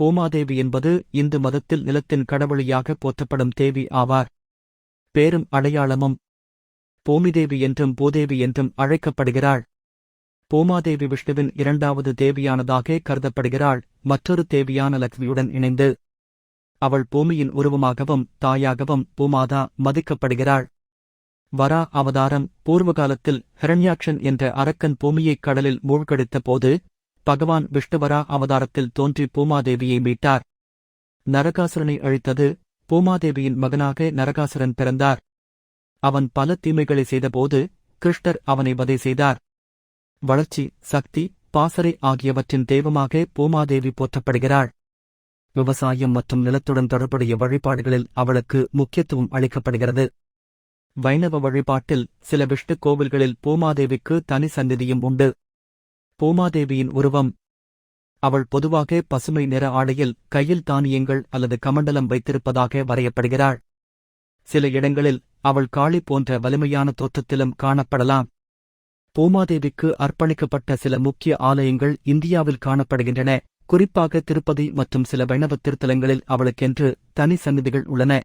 பூமாதேவி என்பது இந்து மதத்தில் நிலத்தின் கடவுளியாக போற்றப்படும் தேவி ஆவார். பேரும் அடையாளமும் பூமிதேவி என்றும் பூதேவி என்றும் அழைக்கப்படுகிறாள். பூமாதேவி விஷ்ணுவின் இரண்டாவது தேவியானதாக கருதப்படுகிறாள். மற்றொரு தேவியான லக்ஷ்மியுடன் இணைந்து அவள் பூமியின் உருவமாகவும் தாயாகவும் பூமாதா மதிக்கப்படுகிறாள். வரா அவதாரம் பூர்வகாலத்தில் ஹிரண்யாக்ஷன் என்ற அரக்கன் பூமியைக் கடலில் மூழ்கடித்த போது பகவான் விஷ்ணுவரா அவதாரத்தில் தோன்றி பூமாதேவியை மீட்டார். நரகாசுரனை அழித்தது பூமாதேவியின் மகனாக நரகாசுரன் பிறந்தார். அவன் பல தீமைகளை செய்தபோது கிருஷ்ணர் அவனை வதை செய்தார். வளர்ச்சி சக்தி பாசறை ஆகியவற்றின் தெய்வமாக பூமாதேவி போற்றப்படுகிறாள். விவசாயம் மற்றும் நிலத்துடன் தொடர்புடைய வழிபாடுகளில் அவளுக்கு முக்கியத்துவம் அளிக்கப்படுகிறது. வைணவ வழிபாட்டில் சில விஷ்ணு கோவில்களில் பூமாதேவிக்கு தனி சந்நிதியும் உண்டு. பூமாதேவியின் உருவம். அவள் பொதுவாக பசுமை நிற ஆடையில் கையில் தானியங்கள் அல்லது கமண்டலம் வைத்திருப்பதாக வரையப்படுகிறாள். சில இடங்களில் அவள் காளி போன்ற வலிமையான தோற்றத்திலும் காணப்படலாம். பூமாதேவிக்கு அர்ப்பணிக்கப்பட்ட சில முக்கிய ஆலயங்கள் இந்தியாவில் காணப்படுகின்றன. குறிப்பாக திருப்பதி மற்றும் சில வைணவ திருத்தலங்களில் அவளுக்கென்று தனி சந்நிதிகள் உள்ளன.